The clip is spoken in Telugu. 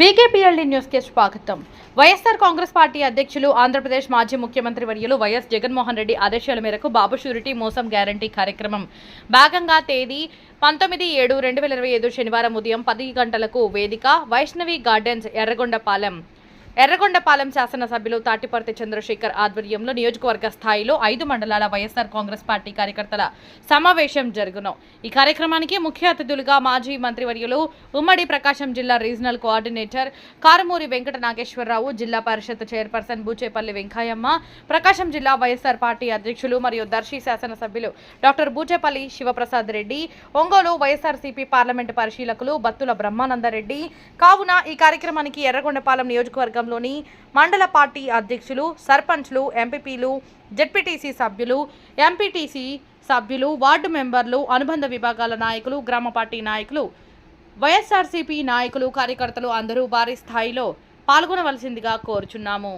వీకేపీఎల్డీ న్యూస్కి స్వాగతం. వైఎస్ఆర్ కాంగ్రెస్ పార్టీ అధ్యక్షులు ఆంధ్రప్రదేశ్ మాజీ ముఖ్యమంత్రి వర్యులు వైఎస్ జగన్మోహన్ రెడ్డి ఆదేశాల మేరకు బాబు షూరిటీ మోసం గ్యారంటీ కార్యక్రమం. భాగంగా తేదీ పంతొమ్మిది ఏడు రెండు వేల ఇరవై ఐదు శనివారం ఉదయం పది గంటలకు వేదిక వైష్ణవి గార్డెన్స్ ఎర్రగొండపాలెం ఎర్రగొండపాలెం శాసనసభ్యులు తాటిపర్తి చంద్రశేఖర్ ఆధ్వర్యంలో నియోజకవర్గ స్థాయిలో ఐదు మండలాల వైఎస్ఆర్ కాంగ్రెస్ పార్టీ కార్యకర్తల సమావేశం జరుగును. ఈ కార్యక్రమానికి ముఖ్య అతిథులుగా మాజీ మంత్రివర్యులు ఉమ్మడి ప్రకాశం జిల్లా రీజనల్ కోఆర్డినేటర్ కారుమూరి వెంకట నాగేశ్వరరావు జిల్లా పరిషత్ చైర్పర్సన్ బూచేపల్లి వెంకయ్యమ్మ ప్రకాశం జిల్లా వైఎస్ఆర్ పార్టీ అధ్యక్షులు మరియు దర్శి శాసనసభ్యులు doctor Bucheppalli Siva Prasad Reddy Ongole YSRCP parliament పరిశీలకులు బత్తుల బ్రహ్మానందరెడ్డి. కావున ఈ కార్యక్రమానికి ఎర్రగొండపాలెం నియోజకవర్గం నియోజకవర్గంలోని మండల పార్టీ అధ్యక్షులు సర్పంచ్లు ఎంపీపీలు జెడ్పీటీసీ సభ్యులు ఎంపీటీసీ సభ్యులు వార్డు మెంబర్లు అనుబంధ విభాగాల నాయకులు గ్రామ పార్టీ నాయకులు వైఎస్ఆర్సీపీ నాయకులు కార్యకర్తలు అందరూ భారీ స్థాయిలో పాల్గొనవలసిందిగా కోరుచున్నాము.